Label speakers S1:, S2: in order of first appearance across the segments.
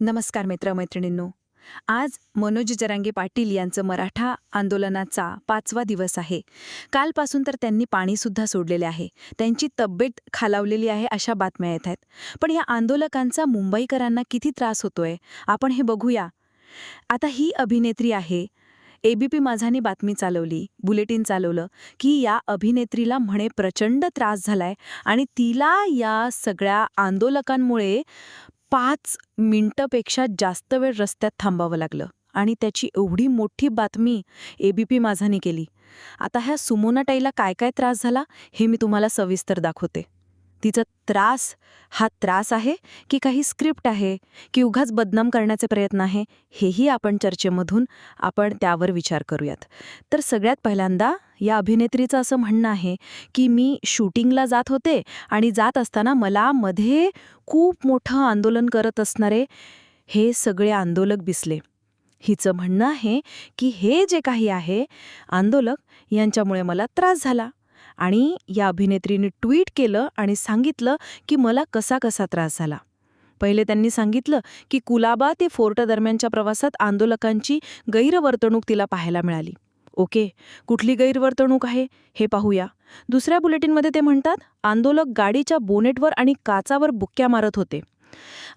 S1: नमस्कार मित्रमैत्रिणींनो. आज मनोज जरांगे पाटील यांचं मराठा आंदोलनाचा पाचवा दिवस आहे. कालपासून तर त्यांनी पाणीसुद्धा सोडलेले आहे. त्यांची तब्येत खालावलेली आहे अशा बातम्या येत आहेत. पण या आंदोलकांचा मुंबईकरांना किती त्रास होतोय? आपण हे बघूया. आता ही अभिनेत्री आहे. एबीपी माझानी बातमी चालवली बुलेटिन चालवलं की या अभिनेत्रीला म्हणे प्रचंड त्रास झालाय आणि तिला या सगळ्या आंदोलकांमुळे पाच मिनटंपेक्षा जास्त वेळ रस्त्यात थांबावं लागलं आणि त्याची एवढी मोठी बातमी एबीपी माझाने केली. आता ह्या सुमोनाताईला काय काय त्रास झाला हे मी तुम्हाला सविस्तर दाखवते. तिचा त्रास हा त्रास आहे की काही स्क्रिप्ट आहे की उगाच बदनाम करण्याचे प्रयत्न आहे हेही आपण चर्चेमधून आपण त्यावर विचार करूयात. तर सगळ्यात पहिल्यांदा या अभिनेत्रीचं असं म्हणणं आहे की मी शूटिंगला जात होते आणि जात असताना मला मध्ये खूप मोठं आंदोलन करत असणारे हे सगळे आंदोलक दिसले. हिचं म्हणणं आहे की हे जे काही आहे आंदोलक यांच्यामुळे मला त्रास झाला. आणि या अभिनेत्रीने ट्विट केलं आणि सांगितलं की मला कसा कसा त्रास झाला. पहिले त्यांनी सांगितलं की कुलाबा ते फोर्टदरम्यानच्या प्रवासात आंदोलकांची गैरवर्तणूक तिला पाहायला मिळाली. ओके कुठली गैरवर्तणूक आहे हे पाहूया. दुसऱ्या बुलेटिनमध्ये ते म्हणतात आंदोलक गाडीच्या बोनेटवर आणि काचावर बुक्क्या मारत होते.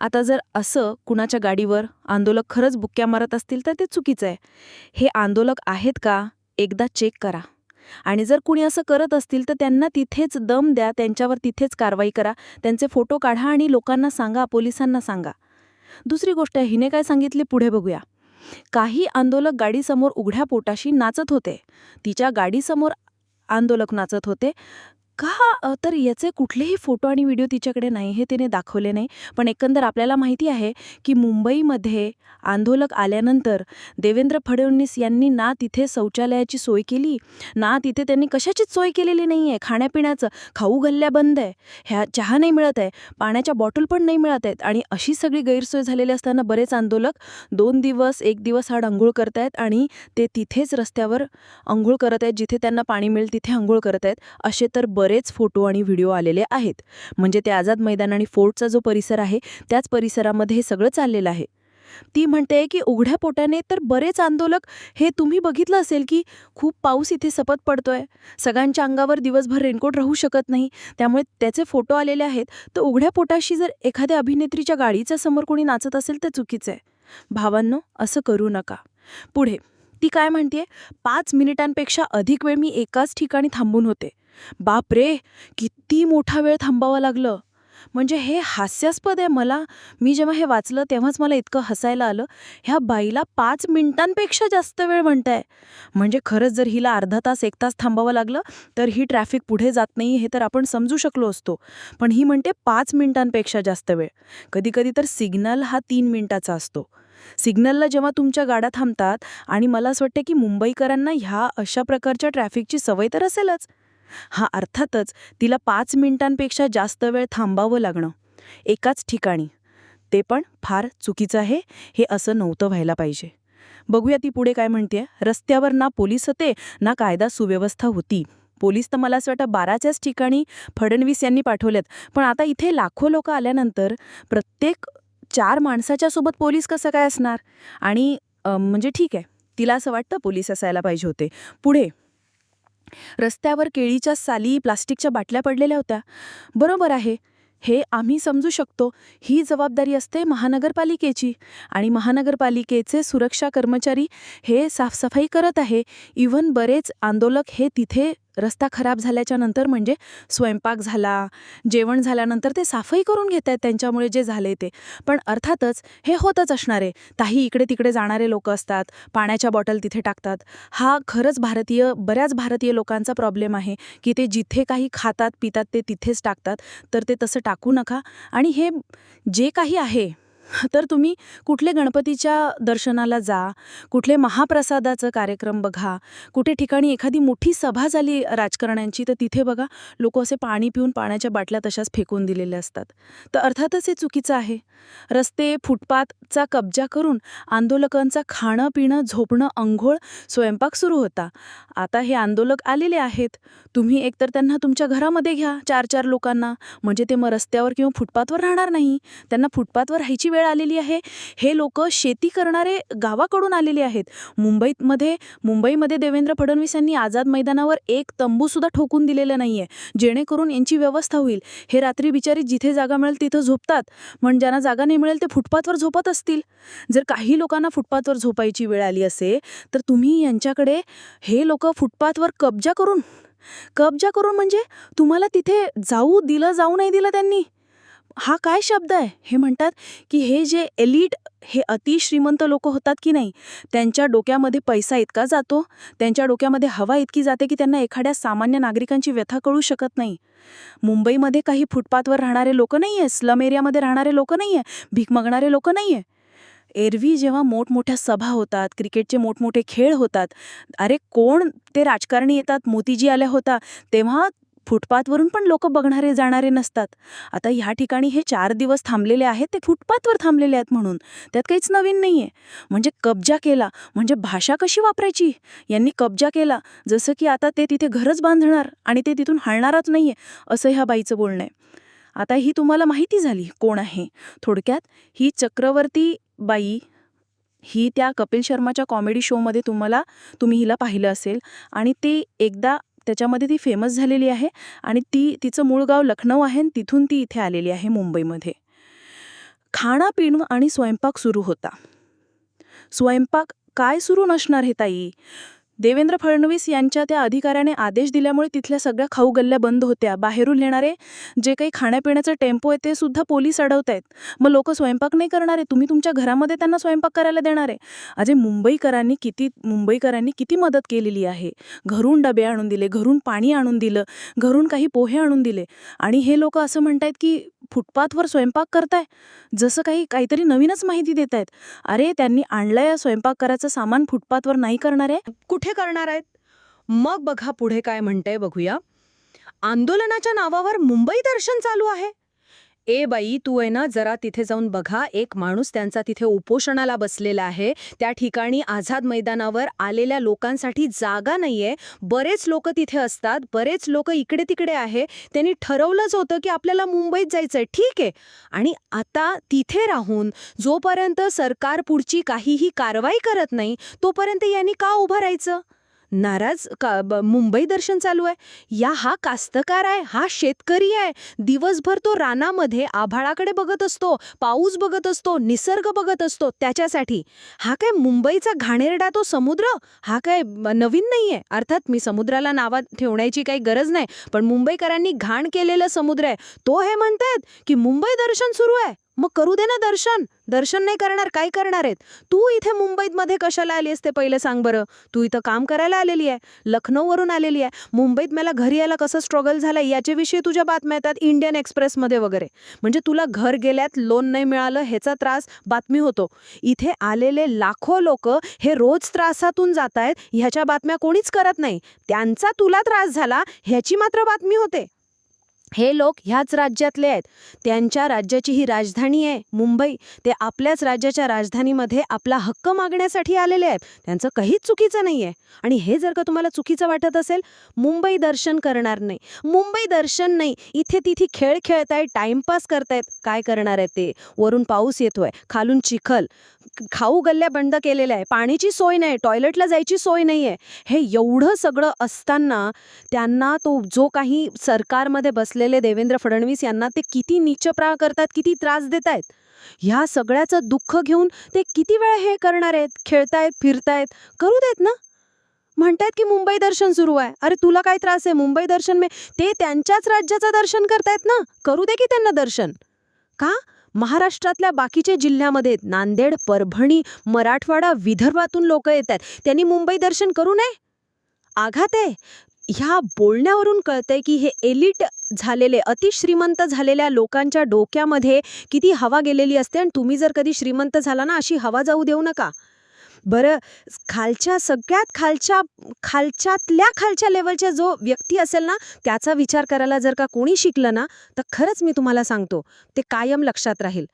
S1: आता जर असं कुणाच्या गाडीवर आंदोलक खरंच बुक्क्या मारत असतील तर ते चुकीचं आहे. हे आंदोलक आहेत का? एकदा चेक करा. आणि जर कुणी असं करत असतील तर त्यांना तिथेच दम द्या त्यांच्यावर तिथेच कारवाई करा त्यांचे फोटो काढा आणि लोकांना सांगा पोलिसांना सांगा. दुसरी गोष्ट हिने काय सांगितली पुढे बघूया. काही आंदोलक गाडीसमोर उघड्या पोटाशी नाचत होते. तिच्या गाडीसमोर आंदोलक नाचत होते. का तर याचे कुठलेही फोटो आणि व्हिडिओ तिच्याकडे नाही हे तिने दाखवले नाही. पण एकंदर आपल्याला माहिती आहे की मुंबईमध्ये आंदोलक आल्यानंतर देवेंद्र फडणवीस यांनी ना तिथे शौचालयाची सोय केली ना तिथे त्यांनी कशाचीच सोय केलेली नाही आहे खाण्यापिण्याचं खाऊ घल्ल्या बंद आहे. ह्या चहा नाही मिळत आहे पाण्याच्या बॉटल पण नाही मिळत आहेत आणि अशी सगळी गैरसोय झालेली असताना बरेच आंदोलक दोन दिवस एक दिवस हाड अंघोळ करत आहेत आणि ते तिथेच रस्त्यावर अंघोळ करत आहेत जिथे त्यांना पाणी मिळेल तिथे अंघोळ करत आहेत. असे तर बरेच फोटो आणि व्हिडिओ आलेले आहेत. म्हणजे ते आझाद मैदान आणि फोर्टचा जो परिसर आहे त्याच परिसरामध्ये हे सगळं चाललेलं आहे. ती म्हणते की उघड्या पोटाने तर बरेच आंदोलक हे तुम्ही बघितलं असेल की खूप पाऊस इथे सपत पडतोय. सगळ्यांच्या अंगावर दिवसभर रेनकोट राहू शकत नाही. त्यामुळे त्याचे फोटो आलेले आहेत. तर उघड्या पोटाशी जर एखाद्या अभिनेत्रीच्या गाडीच्या समोर कोणी नाचत असेल तर चुकीचं आहे. भावांनो असं करू नका. पुढे ती काय म्हणते पाच मिनिटांपेक्षा अधिक वेळ मी एकाच ठिकाणी थांबून होते. बाप रे किती मोठा वेळ थांबावं लागलं. म्हणजे हे हास्यास्पद आहे मला. मी जेव्हा हे वाचलं तेव्हाच मला इतकं हसायला आलं. ह्या बाईला पाच मिनिटांपेक्षा जास्त वेळ म्हणताय. म्हणजे खरंच जर हिला अर्धा तास एक तास थांबावं लागलं तर ही ट्रॅफिक पुढे जात नाही हे तर आपण समजू शकलो असतो. पण ही म्हणते पाच मिनिटांपेक्षा जास्त वेळ. कधीकधी तर सिग्नल हा तीन मिनिटाचा असतो. सिग्नलला जेव्हा तुमच्या गाड्या थांबतात आणि मला असं वाटतं की मुंबईकरांना ह्या अशा प्रकारच्या ट्रॅफिकची सवय तर असेलच. हा अर्थातच तिला पाच मिनिटांपेक्षा जास्त वेळ थांबावं लागणं एकाच ठिकाणी. ते पण फार चुकीचं आहे हे असं नव्हतं व्हायला पाहिजे. बघूया ती पुढे काय म्हणते रस्त्यावर ना पोलीस होते ना कायदा सुव्यवस्था होती. पोलीस तर मला असं वाटतं बाराच्याच ठिकाणी फडणवीस यांनी पाठवल्यात. पण आता इथे लाखो लोक आल्यानंतर प्रत्येक चार माणसाच्या सोबत पोलीस कसं काय असणार? आणि म्हणजे ठीक आहे तिला असं वाटतं पोलीस असायला पाहिजे होते. पुढे रस्त्यावर केळीच्या साली प्लास्टिकच्या बाटल्या पडलेल्या होत्या. बरोबर आहे हे आम्ही समजू शकतो. ही जबाबदारी असते महानगरपालिकेची. आणि महानगरपालिकेचे सुरक्षा कर्मचारी हे साफसफाई करत आहे. इव्हन बरेच आंदोलक हे तिथे रस्ता खराब झाल्याच्यानंतर म्हणजे स्वयंपाक झाला जेवण झाल्यानंतर ते साफही करून घेत आहेत त्यांच्यामुळे जे झाले ते. पण अर्थातच हे होतच असणार. आहे काही इकडे तिकडे जाणारे लोक असतात पाण्याच्या बॉटल तिथे टाकतात. हा खरंच भारतीय बऱ्याच भारतीय लोकांचा प्रॉब्लेम आहे की ते जिथे काही खातात पितात ते तिथेच टाकतात. तर ते तसं टाकू नका. आणि हे जे काही आहे तर तुम्ही कुठले गणपतीच्या दर्शनाला जा कुठले महाप्रसादाचं कार्यक्रम बघा कुठे ठिकाणी एखादी मोठी सभा झाली राजकारण्यांची तर तिथे बघा. लोक असे पाणी पिऊन पाण्याच्या बाटल्या तशाच फेकून दिलेल्या असतात. तर अर्थातच हे चुकीचं आहे. रस्ते फुटपाथचा कब्जा करून आंदोलकांचा खाणं पिणं झोपणं अंघोळ स्वयंपाक सुरू होता. आता हे आंदोलक आलेले आहेत. तुम्ही एकतर त्यांना तुमच्या घरामध्ये घ्या चार चार लोकांना. म्हणजे ते मग रस्त्यावर किंवा फुटपाथवर राहणार नाही. त्यांना फुटपाथवर राहायची वेळ आलेली आहे. हे लोक शेती करणारे गावाकडून आलेले आहेत. मुंबईमध्ये मुंबईमध्ये देवेंद्र फडणवीस यांनी आझाद मैदानावर एक तंबूसुद्धा ठोकून दिलेलं नाही आहे जेणेकरून यांची व्यवस्था होईल. हे रात्री बिचारी जिथे जागा मिळेल तिथं झोपतात. पण ज्यांना जागा नाही मिळेल ते फुटपाथवर झोपत असतील. जर काही लोकांना फुटपाथवर झोपायची वेळ आली असेल तर तुम्ही यांच्याकडे हे लोक फुटपाथवर कब्जा करून कब्जा करून म्हणजे तुम्हाला तिथे जाऊ दिलं जाऊ नाही दिलं त्यांनी? हा काय शब्द आहे? हे म्हणतात की हे जे एलिट हे अतिश्रीमंत लोक होतात की नाही त्यांच्या डोक्यामध्ये पैसा इतका जातो त्यांच्या डोक्यामध्ये हवा इतकी जाते की त्यांना एखाद्या सामान्य नागरिकांची व्यथा कळू शकत नाही. मुंबईमध्ये काही फुटपाथवर राहणारे लोक नाही आहे स्लम एरियामध्ये राहणारे लोक नाही आहे भीक मागणारे लोक नाही आहे एरवी जेव्हा मोठमोठ्या सभा होतात क्रिकेटचे मोठमोठे खेळ होतात अरे कोण ते राजकारणी येतात? मोतीजी आल्या होता तेव्हा फुटपाथवरून पण लोक बघणारे जाणारे नसतात. आता ह्या ठिकाणी हे चार दिवस थांबलेले आहेत ते फुटपाथवर थांबलेले आहेत म्हणून. त्यात काहीच नवीन नाही आहे म्हणजे कब्जा केला. म्हणजे भाषा कशी वापरायची? यांनी कब्जा केला. जसं की आता ते तिथे घरच बांधणार आणि ते तिथून हलणारच नाही आहे असं ह्या बाईचं बोलणं आहे आता ही तुम्हाला माहिती झाली. कोण आहे? थोडक्यात ही चक्रवर्ती बाई ही त्या कपिल शर्माच्या कॉमेडी शोमध्ये तुम्हाला तुम्ही हिला पाहिलं असेल. आणि ते एकदा त्याच्यामध्ये ती फेमस झालेली आहे आणि ती तिचं मूळ गाव लखनौ आहे आणि तिथून ती इथे आलेली आहे मुंबईमध्ये. खाणं पिणं आणि स्वयंपाक सुरू होता. स्वयंपाक काय सुरू नसणार हे ताई? देवेंद्र फडणवीस यांच्या त्या अधिकाऱ्याने आदेश दिल्यामुळे तिथल्या सगळ्या खाऊ गल्ल्या बंद होत्या. बाहेरून येणारे जे काही खाण्यापिण्याचं टेम्पो आहे ते सुद्धा पोलीस अडवत आहेत. मग लोक स्वयंपाक नाही करणार? आहे तुम्ही तुमच्या घरामध्ये त्यांना स्वयंपाक करायला देणार आहे? अजे मुंबईकरांनी किती मुंबईकरांनी किती मदत केलेली आहे? घरून डबे आणून दिले घरून पाणी आणून दिलं घरून काही पोहे आणून दिले. आणि हे लोक असं म्हणतायत की फुटपाथवर स्वयंपाक करताय? जसं काही काहीतरी नवीनच माहिती देत आहेत अरे त्यांनी आणलंय स्वयंपाक करायचं सामान फुटपाथवर नाही करणार आहे?
S2: कुठे करणार आहेत? मग बघा पुढे काय म्हणतंय बघूया. आंदोलनाच्या नावावर मुंबई दर्शन चालू आहे. ए बाई तू आहे ना जरा तिथे जाऊन बघा एक माणूस त्यांचा तिथे उपोषणाला बसलेला आहे. त्या ठिकाणी आझाद मैदानावर आलेल्या लोकांसाठी जागा नाहीये. बरेच लोक तिथे असतात बरेच लोक इकडे तिकडे आहे. त्यांनी ठरवलंच होतं की आपल्याला मुंबईत जायचंय. ठीक आहे. आणि आता तिथे राहून जोपर्यंत सरकार पुढची काहीही कारवाई करत नाही तोपर्यंत यांनी का उभं राहायचं? नाराज का ब- मुंबई दर्शन चालू आहे? या हा कास्तकार आहे हा शेतकरी आहे. दिवसभर तो रानामध्ये आभाळाकडे बघत असतो पाऊस बघत असतो निसर्ग बघत असतो त्याच्यासाठी. हा काय मुंबईचा घाणेरडा तो समुद्र? हा काय ब- नवीन नाहीये. अर्थात मी समुद्राला नावात ठेवण्याची काही गरज नाही पण मुंबईकरांनी घाण केलेलं समुद्र आहे. तो हे म्हणतायत की मुंबई दर्शन सुरू आहे. मग करू दे ना दर्शन. दर्शन नाही करणार काय करणार आहेत? तू इथे मुंबईत मध्ये कशाला आली असते पहिले सांग बरं. तू इथं काम करायला आलेली आहे लखनौवरून आलेली आहे. मुंबईत मला घरी यायला कसं स्ट्रगल झालं याच्याविषयी तुझ्या बातम्या येतात इंडियन एक्सप्रेसमध्ये वगैरे. म्हणजे तुला घर गेल्यात लोन नाही मिळालं ह्याचा त्रास बातमी होतो. इथे आलेले लाखो लोक हे रोज त्रासातून जात आहेत ह्याच्या बातम्या कोणीच करत नाही. त्यांचा तुला त्रास झाला ह्याची मात्र बातमी होते. हे लोक ह्याच राज्यातले आहेत. त्यांच्या राज्याची ही राजधानी आहे मुंबई. ते आपल्याच राज्याच्या राजधानीमध्ये आपला हक्क मागण्यासाठी आलेले आहेत. त्यांचं काहीच चुकीचं नाही आहे आणि हे जर का तुम्हाला चुकीचं वाटत असेल मुंबई दर्शन करणार नाही. मुंबई दर्शन नाही. इथे तिथे खेळ खेळतायत टाइमपास करतायत. काय करणार आहे ते? वरून पाऊस येतोय खालून चिखल. खाऊ गल्ल्या बंद केलेल्या आहे. पाण्याची सोय नाही टॉयलेटला जायची सोय नाही आहे हे एवढं सगळं असताना त्यांना तो जो काही सरकारमध्ये बसले असलेले देवेंद्र फडणवीस यांना ते किती नीचप्राळ करतात किती त्रास देत आहेत ह्या सगळ्याचं दुःख घेऊन ते किती वेळा हे करणार आहेत? खेळतायत फिरतायत? करू देत ना? म्हणतायत की मुंबई दर्शन सुरू आहे. अरे तुला काय त्रास आहे? मुंबई दर्शन मे ते त्यांच्याच राज्याचं दर्शन करतायत ना? करू दे की त्यांना दर्शन. का? महाराष्ट्रातल्या बाकीचे जिल्ह्यामध्ये नांदेड परभणी मराठवाडा विदर्भातून लोक येत आहेत त्यांनी मुंबई दर्शन करू नये? आघात आहे. ह्या बोलण्यावरून कळतंय की हे एलिट झालेले अतिश्रीमंत झालेल्या लोकांच्या डोक्यामध्ये किती हवा गेलेली असते आणि तुम्ही जर कधी श्रीमंत झाला ना अशी हवा जाऊ देऊ नका. बरं खालच्या सगळ्यात खालच्या खालच्यातल्या खालच्या लेवलच्या जो व्यक्ती असेल ना त्याचा विचार करायला जर का कोणी शिकलं ना तर खरंच मी तुम्हाला सांगतो ते कायम लक्षात राहील.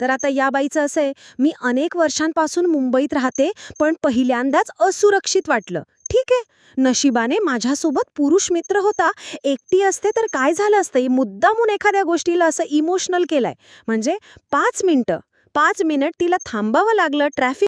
S2: तर आता या बाईचं असं आहे मी अनेक वर्षांपासून मुंबईत राहते पण पहिल्यांदाच असुरक्षित वाटलं. ठीक आहे. नशिबाने माझ्यासोबत पुरुष मित्र होता. एकटी असते तर काय झालं असतं? मुद्दामून एखाद्या गोष्टीला असं इमोशनल केलंय. म्हणजे पाच मिनटं. पाच मिनिट तिला थांबावं लागलं. ट्रॅफिक